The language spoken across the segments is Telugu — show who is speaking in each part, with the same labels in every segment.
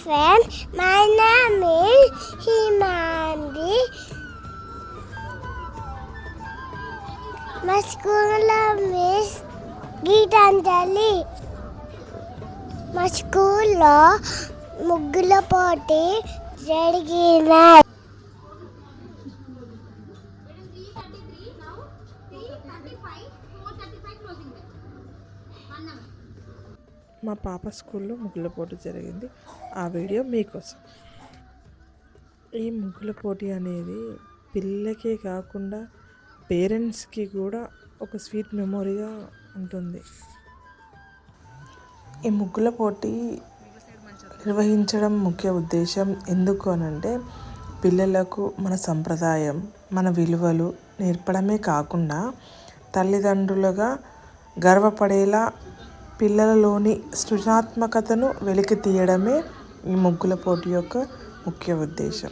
Speaker 1: friends. My name is Himandi. My school name is Geetanjali. మా స్కూల్లో ముగ్గుల పోటీ జరిగిన Thank you.
Speaker 2: మా పాప స్కూల్లో ముగ్గుల పోటీ జరిగింది. ఆ వీడియో మీకోసం. ఈ ముగ్గుల పోటీ అనేది పిల్లకే కాకుండా పేరెంట్స్కి కూడా ఒక స్వీట్ మెమొరీగా ఉంటుంది. ఈ ముగ్గుల పోటీ నిర్వహించడం ముఖ్య ఉద్దేశం ఎందుకు అనంటే పిల్లలకు మన సంప్రదాయం మన విలువలు నేర్పడమే కాకుండా తల్లిదండ్రులుగా గర్వపడేలా పిల్లలలోని సృజనాత్మకతను వెలికి తీయడమే ఈ ముగ్గుల పోటీ యొక్క ముఖ్య ఉద్దేశం.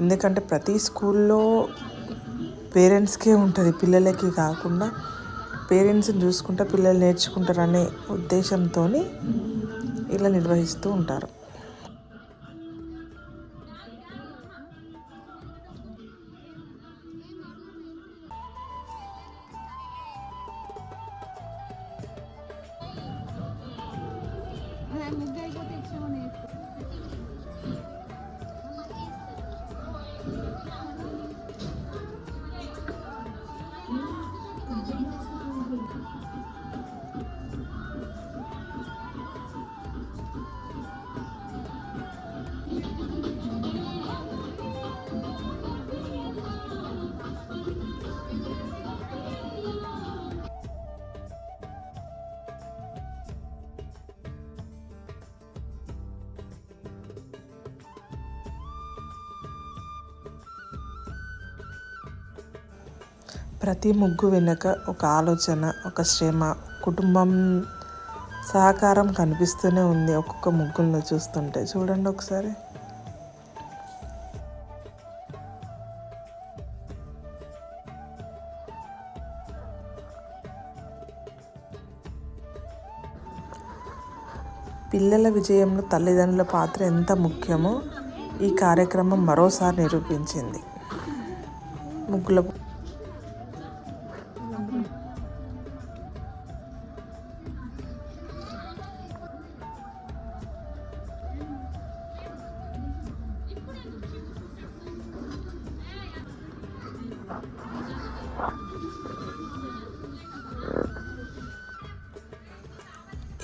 Speaker 2: ఎందుకంటే ప్రతి స్కూల్లో పేరెంట్స్కే ఉంటుంది పిల్లలకి కాకుండా పేరెంట్స్ని చూసుకుంటా పిల్లలు నేర్చుకుంటారనే ఉద్దేశంతో ఇలా నిర్వహిస్తూ ఉంటారు. మిగ్గైపోతే ఇచ్చామని Thank you. ప్రతి ముగ్గు వెనుక ఒక ఆలోచన ఒక శ్రమ కుటుంబం సహకారం కనిపిస్తూనే ఉంది ఒక్కొక్క ముగ్గుల్లో చూస్తుంటే. చూడండి ఒకసారి. పిల్లల విజయంలో తల్లిదండ్రుల పాత్ర ఎంత ముఖ్యమో ఈ కార్యక్రమం మరోసారి నిరూపించింది. ముగ్గుల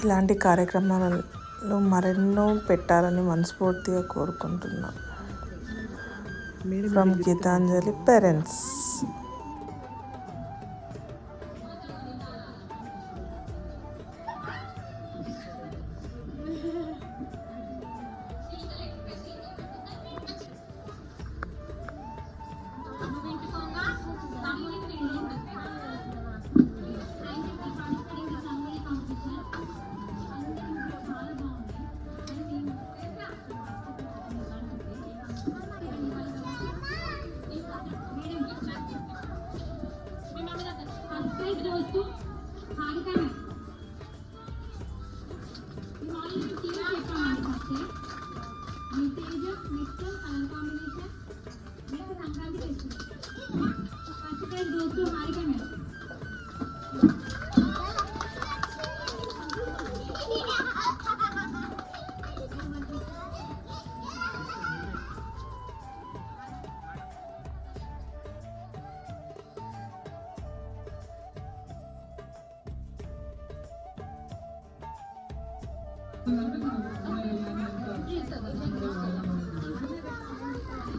Speaker 2: ఇలాంటి కార్యక్రమాలు మరెన్నో పెట్టాలని మనస్ఫూర్తిగా కోరుకుంటున్నాం. From Gitanjali parents
Speaker 3: tudo. すみません。